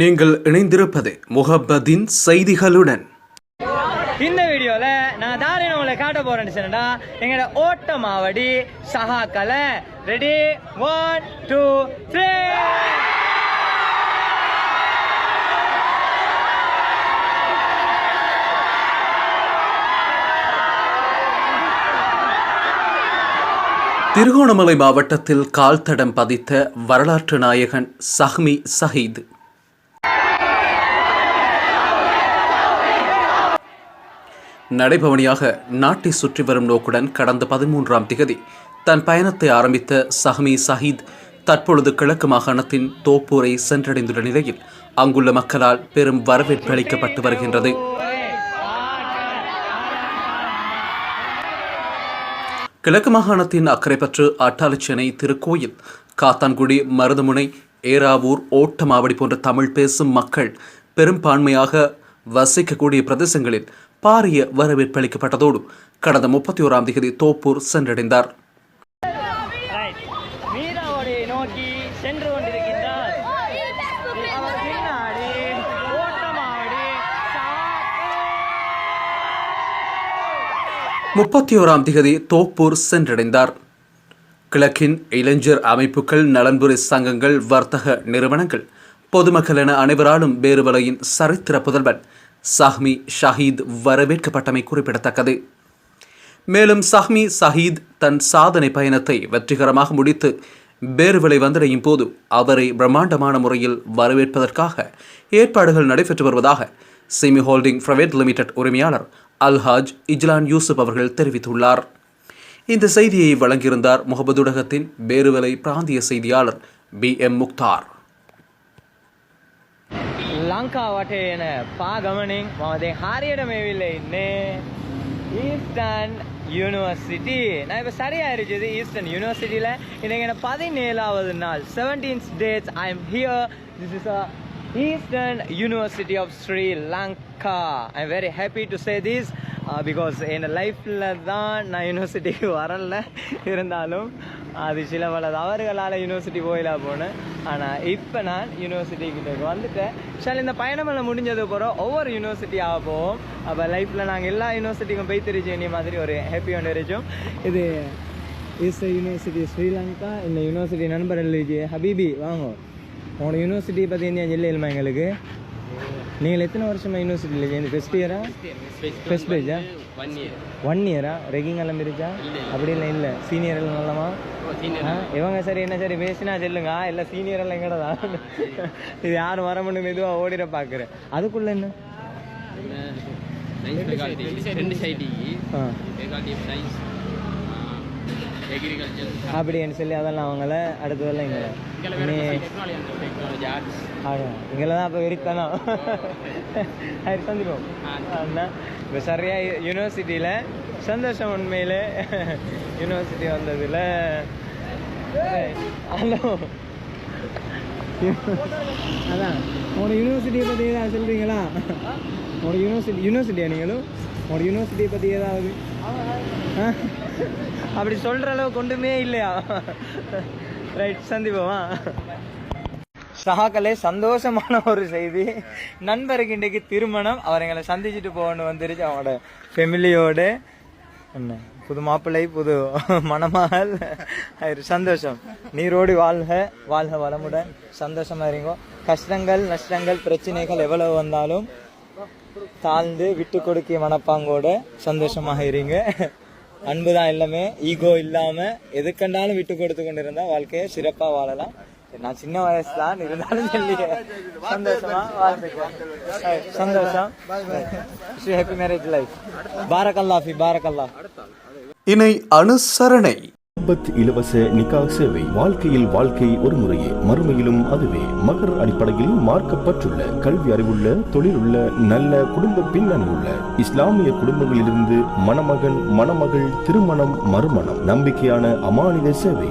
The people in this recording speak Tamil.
நீங்கள் இணைந்திருப்பது முகப்பதின் செய்திகளுடன். இந்த வீடியோல நான் தாரின உங்களை காட்ட போறேன்னு சொன்னா எங்களோட Ottamavadi சஹாக்கலை ready one two three Trincomalee மாவட்டத்தில் கால் தடம் பதித்த வரலாற்று நாயகன் சஹ்மி சஹீத். நடைபவனியாக நாட்டை சுற்றி வரும் நோக்குடன் கடந்த பதிமூன்றாம் திகதி தன் பயணத்தை ஆரம்பித்த சஹ்மி சஹீத் தற்பொழுது கிழக்கு மாகாணத்தின் தோப்பூரை சென்றடைந்துள்ள நிலையில் அங்குள்ள மக்களால் பெரும் வரவேற்பு அளிக்கப்பட்டு வருகின்றது. கிழக்கு மாகாணத்தின் அக்கரைப்பற்று அட்டாளச்சேனை திருக்கோயில் காத்தான்குடி மருதமுனை ஏராவூர் ஓட்டமாவடி போன்ற தமிழ் பேசும் மக்கள் பெரும்பான்மையாக வசிக்கக்கூடிய பிரதேசங்களில் பாரிய வரவேற்பு அளிக்கப்பட்டதோடு கடந்த முப்பத்தி ஓராம் தேதி தோப்பூர் சென்றடைந்தார். சென்று கொண்டிருக்கின்றார். பின்னாடி முப்பத்தி ஓராம் திகதி தோப்பூர் சென்றடைந்தார். கிழக்கின் இளைஞர் அமைப்புகள் நலன்புரி சங்கங்கள் வர்த்தக நிறுவனங்கள் பொதுமக்கள் என அனைவராலும் வேறுவலையின் சரித்திர புதல்வன் சஹ்மி ஷஹீத் வரவேற்கப்பட்டமை குறிப்பிடத்தக்கது. மேலும் சஹ்மி சஹீத் தன் சாதனை பயணத்தை வெற்றிகரமாக முடித்து பேர்விலை வந்தடையும் போது அவரை பிரம்மாண்டமான முறையில் வரவேற்பதற்காக ஏற்பாடுகள் நடைபெற்று வருவதாக சிமி ஹோல்டிங் பிரைவேட் லிமிடெட் உரிமையாளர் அல்ஹாஜ் இஜ்லான் யூசுப் அவர்கள் தெரிவித்துள்ளார். இந்த செய்தியை வழங்கியிருந்தார் முகமதுடகத்தின் பேருவலை பிராந்திய செய்தியாளர் பி எம் முக்தார் ලංකාවට එන පාගමනින් මම දැන් හරියට මේ විල්ල ඉන්නේ ඊස්ටන් யூனிவர்சிட்டி நான் இப்போ சரியா இருக்குது ஈஸ்டர்ன் யூனிவர்சிட்டியில் இன்னைக்கு பதினேழாவது நாள் seventeenth date I am here this is a Eastern University of Sri Lanka I am very happy to say this because என் லைஃப்பில் தான் நான் யூனிவர்சிட்டிக்கு வரல இருந்தாலும் அது சில பல தவறுகளால் யூனிவர்சிட்டி போயில போனேன். ஆனால் இப்போ நான் யூனிவர்சிட்டி கிட்ட வந்துட்டேன். சரி இந்த பயணமெல்லாம் முடிஞ்சது போகிறோம் ஒவ்வொரு யூனிவர்சிட்டியாக போவோம். அப்போ லைஃப்பில் நாங்கள் எல்லா யூனிவர்சிட்டிக்கும் போய் தெரிஞ்ச வேண்டிய மாதிரி ஒரு ஹாப்பி ஒன்று இருக்கும் இது இஸ் யூனிவர்சிட்டி ஸ்ரீலங்கா இந்த யூனிவர்சிட்டி நண்பர் எழுதி ஹபீபி வாங்க. உங்களோட யூனிவர்சிட்டி பற்றி இந்தியா இல்லைமா எங்களுக்கு? நீங்கள் எத்தனை வருஷமாக யூனிவர்சிட்டியில் சேர்ந்து? ஃபஸ்ட் இயரா ஃபஸ்ட் பேஜா ஒன் இயர் ஒன் இயரா ரெக்கிங் எல்லாம் இருக்கா அப்படிலாம் இல்லை. சீனியர் எல்லாம் நல்லமா இவங்க சரி என்ன சரி பேசினா சொல்லுங்க. எல்லாம் சீனியர் எல்லாம் எங்கட? தான் இது யார் வர முடியும் மெதுவாக ஓடிட பார்க்குறேன் அதுக்குள்ள என்ன? அப்படின்னு சொல்லி அதெல்லாம் அவங்கள அடுத்ததெல்லாம் எங்களை இங்கெல்லாம் தான் அப்போ வெறித்தானா அது சந்திப்போம் ஆனால் இப்போ சரியாக யூனிவர்சிட்டியில் சந்தோஷம் உண்மையில் யூனிவர்சிட்டி வந்ததில் ஹலோ அதான் உங்களோட யூனிவர்சிட்டியை பற்றி ஏதாவது சொல்கிறீங்களா உங்களோட யூனிவர்சிட்டி யூனிவர்சிட்டியா நீங்களும் உங்களோட யூனிவர்சிட்டியை பற்றி ஏதாவது அப்படி சொல்கிற அளவுக்கு ஒன்றுமே இல்லையா ரைட் சந்திப்போமா சகாக்களே சந்தோஷமான ஒரு செய்தி. நண்பருக்கு இன்றைக்கு திருமணம். அவர் எங்களை சந்திச்சுட்டு போகணும்னு வந்துருச்சு. அவனோட ஃபெமிலியோட என்ன புது மாப்பிள்ளை புது மணமகள். சந்தோஷம். நீரோடி வாழ்க வாழ்க வளமுடன். சந்தோஷமா இருங்கோ. கஷ்டங்கள் நஷ்டங்கள் பிரச்சனைகள் எவ்வளவு வந்தாலும் தாழ்ந்து விட்டு கொடுக்கிய மனப்பாங்கோட சந்தோஷமாக இருங்க. அன்பு தான் எல்லாமே ஈகோ இல்லாம எதுக்கண்டாலும் விட்டு கொடுத்து கொண்டு இருந்தால் வாழ்க்கையை சிறப்பா வாழலாம். நான் சின்ன வயசு தான் இருந்தாலும் சொல்லி சந்தோஷமா? வாழ்ந்துக்கிறேன் சந்தோஷம்? ஹாப்பி மேரேஜ் லைஃப் பாரக்கல்லாஃபி பாரக்கல்லா இணை அனுசரணை. இலவச நிக்கா சேவை வாழ்க்கையில் வாழ்க்கை ஒரு முறையே. மறுமையிலும் அதுவே. மகர் அடிப்படையில் மார்க்கப்பட்டுள்ள கல்வி அறிவுள்ள தொழில் உள்ள நல்ல குடும்ப பின்னணி உள்ள இஸ்லாமிய குடும்பங்களிலிருந்து மணமகன் மணமகள் திருமணம் மறுமணம். நம்பிக்கையான அமானித சேவை.